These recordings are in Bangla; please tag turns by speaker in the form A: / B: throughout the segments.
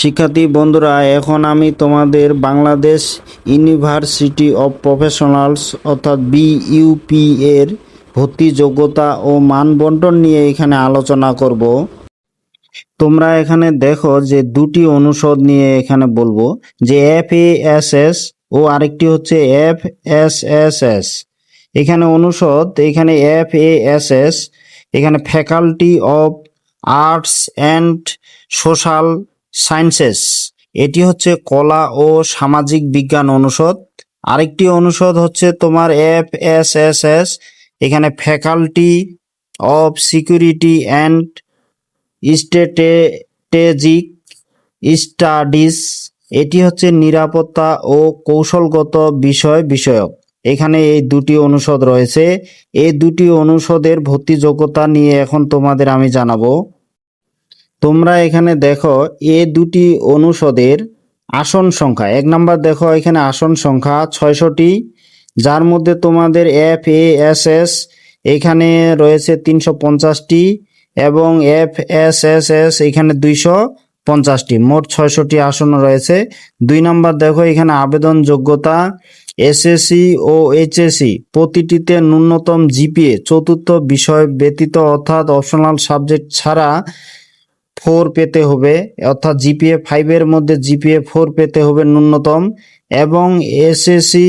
A: শিক্ষার্থী বন্ধুরা, এখন আমি তোমাদের বাংলাদেশ ইউনিভার্সিটি অফ প্রফেশনালস অর্থাৎ বিইউপি এর ভর্তি যোগ্যতা ও মানবন্টন নিয়ে এখানে আলোচনা করব। তোমরা এখানে দেখো যে দুটি অনুষদ নিয়ে এখানে বলব, যে এফ এস এস ও আরেকটি হচ্ছে এফ এস এস এস এখানে অনুষদ, এখানে এফ এস এস এখানে faculty of arts and social sciences. এটি হচ্ছে কলা ও সামাজিক বিজ্ঞান অনুষদ। আরেকটি অনুষদ হচ্ছে তোমার এফ এস এস এস, এখানে faculty of security and strategic studies. এটি হচ্ছে নিরাপত্তা ও কৌশলগত বিষয় বিষয়ক। এখানে এই দুটি অনুষদ রয়েছে। এই দুটি অনুষদের ভর্তি যোগ্যতা নিয়ে এখন তোমাদের আমি জানাব। তোমরা এখানে দেখো এ দুটি অনুষদের আসন সংখ্যা। এক নাম্বার দেখো এখানে আসন সংখ্যা ছয়শটি, যার মধ্যে তোমাদের এফ এ এস এস এখানে রয়েছে তিনশো পঞ্চাশটি এবং এফ এস এস এস এখানে দুইশো পঞ্চাশটি। মোট ছয়শটি আসন রয়েছে। দুই নাম্বার দেখো এখানে আবেদন যোগ্যতা এসএসসি ও এইচএসসি প্রতিটিতে ন্যূনতম জিপিএ চতুর্থ বিষয় ব্যতীত অর্থাৎ অপশনাল সাবজেক্ট ছাড়া ফোর পেতে হবে, অর্থাৎ জিপিএ ফাইভের মধ্যে জিপিএ ফোর পেতে হবে ন্যূনতম এবং এসএসসি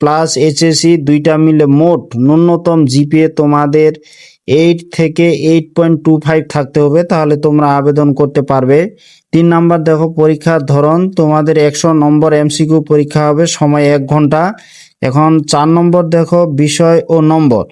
A: প্লাস এইচএসসি দুইটা মিলে মোট ন্যূনতম জিপিএ তোমাদের এইট থেকে এইট পয়েন্ট টু ফাইভ থাকতে হবে, তাহলে তোমরা আবেদন করতে পারবে। তিন নাম্বার দেখো, পরীক্ষার ধরন, তোমাদের একশো নম্বর এমসিকিউ পরীক্ষা হবে, সময় এক ঘণ্টা। এখন চার নম্বর দেখো, বিষয় ও নম্বর।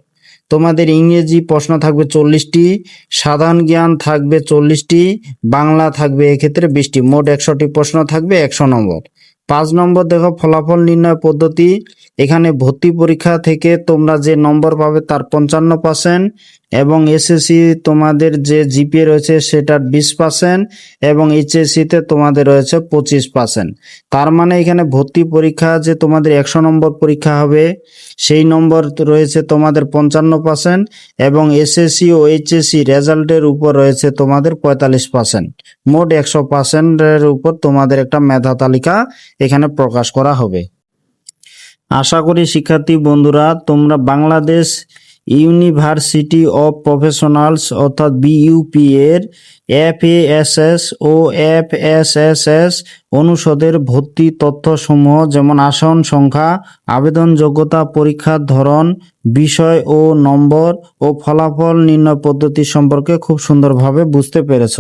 A: তোমাদের ইংরেজি প্রশ্ন থাকবে চল্লিশটি, সাধারণ জ্ঞান থাকবে চল্লিশটি, বাংলা থাকবে এক্ষেত্রে বিশটি। মোট একশোটি প্রশ্ন থাকবে একশো নম্বর। পাঁচ নম্বর দেখো, ফলাফল নির্ণয় পদ্ধতি। এখানে ভর্তি পরীক্ষা থেকে তোমরা যে নম্বর পাবে তার পঞ্চান্ন পার্সেন্ট এবং এসএসসি তোমাদের যে জিপিএ রয়েছে সেটার বিশ পার্সেন্ট এবং এইচএসসিতে তোমাদের রয়েছে পঁচিশ পার্সেন্ট তার মানে এখানে ভর্তি পরীক্ষা যে তোমাদের একশো নম্বর পরীক্ষা হবে, সেই নম্বর রয়েছে তোমাদের পঞ্চান্ন পার্সেন্ট এবং এসএসসি ও এইচএসসি রেজাল্টের উপর রয়েছে তোমাদের পঁয়তাল্লিশ পার্সেন্ট মোট একশো পার্সেন্টের উপর তোমাদের একটা মেধা তালিকা এখানে প্রকাশ করা হবে। আশা করি শিক্ষার্থী বন্ধুরা, তোমরা বাংলাদেশ ইউনিভার্সিটি অফ প্রফেশনালস অর্থাৎ বিইউপি এর এফ এস ও এফ এস অনুষদের ভর্তি তথ্যসমূহ, যেমন আসন সংখ্যা আবেদন যোগ্যতা পরীক্ষার ধরন, বিষয় ও নম্বর ও ফলাফল নির্ণয় পদ্ধতি সম্পর্কে খুব সুন্দরভাবে বুঝতে পেরেছ।